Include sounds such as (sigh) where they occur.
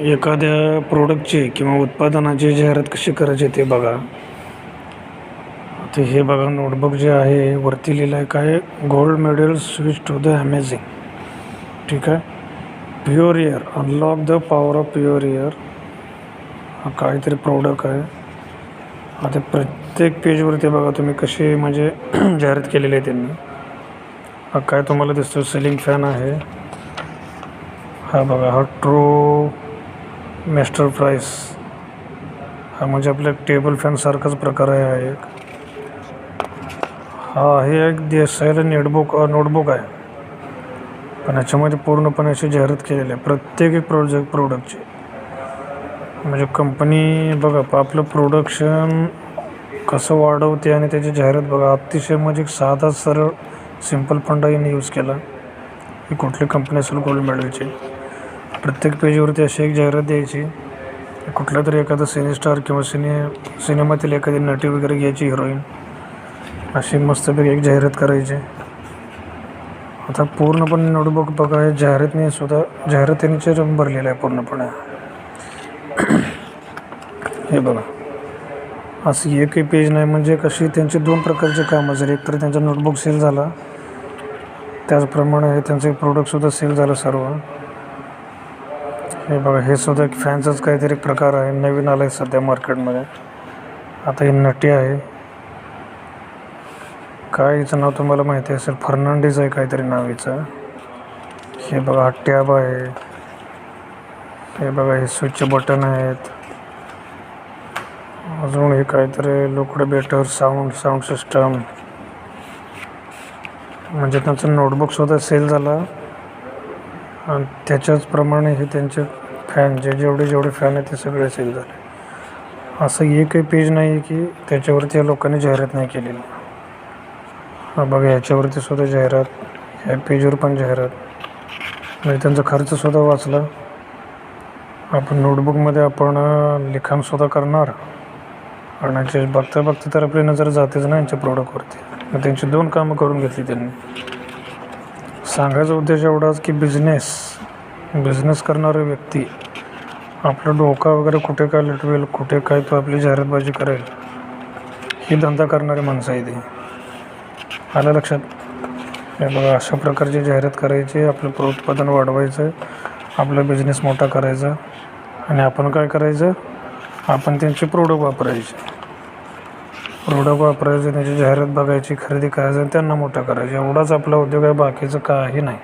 एखाद्या प्रोडक्टची किंवा उत्पादनाची जाहिरात कशी करायची ते बघा. ते हे बघा नोटबुक जे आहे वरती लिहिलं आहे काय? Gold medal switch to the amazing ठीक आहे? Pure ear unlock the power of pure ear हा काहीतरी प्रोडक्ट आहे. आता प्रत्येक पेजवरती बघा तुम्ही कशी म्हणजे (clears throat) जाहिरात केलेली आहे त्यांनी. हा काय तुम्हाला दिसतो सिलिंग फॅन आहे. हा बघा हा ट्रू मेस्टर प्राईस हा म्हणजे आपल्या टेबल फॅनसारखाच प्रकार आहे हा एक. हा हे एक देसायला नेटबुक नोटबुक आहे. पण ह्याच्यामध्ये पूर्णपणे अशी जाहिरात केलेली आहे प्रत्येक एक प्रोजेक्ट प्रोडक्टची म्हणजे कंपनी बघा प- आपलं प्रोडक्शन कसं वाढवते आणि त्याची जाहिरात बघा अतिशय म्हणजे एक साधा सरळ सिंपल फंडाईने यांनी यूज केला. ही कुठली कंपनी असेल गोल्ड मेडलची प्रत्येक पेजवरती अशी एक जाहिरात द्यायची. कुठला तरी एखादा सिने स्टार किंवा सिने सिनेमातील एखादी नटी वगैरे घ्यायची हिरोईन अशी मस्तपैकी एक जाहिरात करायची. आता पूर्णपणे नोटबुक बघा हे जाहिरातीने सुद्धा जाहिरातींचे रंग भरलेलं आहे पूर्णपणे. हे बघा. असं एकही पेज नाही म्हणजे कशी त्यांचे दोन प्रकारचे कामं जर एक तर त्यांचा नोटबुक सेल झाला त्याचप्रमाणे हे त्यांचे प्रोडक्टसुद्धा सेल झालं सर्व. हे बघा हे सुद्धा एक फॅनचाच काहीतरी प्रकार आहे. नवीन आलं आहे सध्या मार्केटमध्ये आता ही नटी आहे. काय हिचं नाव तुम्हाला माहिती असेल फर्नांडीज आहे काहीतरी नाव हिचं हे बघा हा टॅब आहे. हे बघा हे स्विच बटन आहेत. अजून हे काहीतरी लोकडं बेटर साऊंड साऊंड सिस्टम म्हणजे त्यांचं नोटबुकसुद्धा सेल झाला. आणि त्याच्याचप्रमाणे हे त्यांचे फॅन जे जेवढे जेवढे फॅन आहेत ते सगळे सेल झाले. असं एकही पेज नाही आहे की त्याच्यावरती या लोकांनी जाहिरात नाही केलेली. हा बघा ह्याच्यावरती सुद्धा जाहिरात ह्या पेजवर पण जाहिरात. म्हणजे त्यांचा खर्चसुद्धा वाचला. आपण नोटबुकमध्ये आपण लिखाणसुद्धा करणार. आणि ते बघता बघता तर आपली नजर जातेच ना यांच्या प्रोडक्टवरती मग त्यांची दोन कामं करून घेतली त्यांनी. सांगायचा उद्देश एवढाच की बिझनेस बिझनेस करणारे व्यक्ती आपलं डोका वगैरे कुठे काय लटवेल कुठे काय तो आपली जाहिरातबाजी करेल ही धंदा करणारी माणसं आहे ती आलं लक्षात? हे बघा अशा प्रकारची जाहिरात करायची आपलं उत्पादन वाढवायचं आपला बिझनेस मोठा करायचा. आणि आपण काय करायचं? आपण त्यांचे प्रोडक्ट वापरायचे. प्रोडक्ट वापरायचे त्यांची जाहिरात बघायची खरेदी करायचं आणि त्यांना मोठं करायचं. एवढाच आपला उद्योग आहे बाकीचं काही नाही.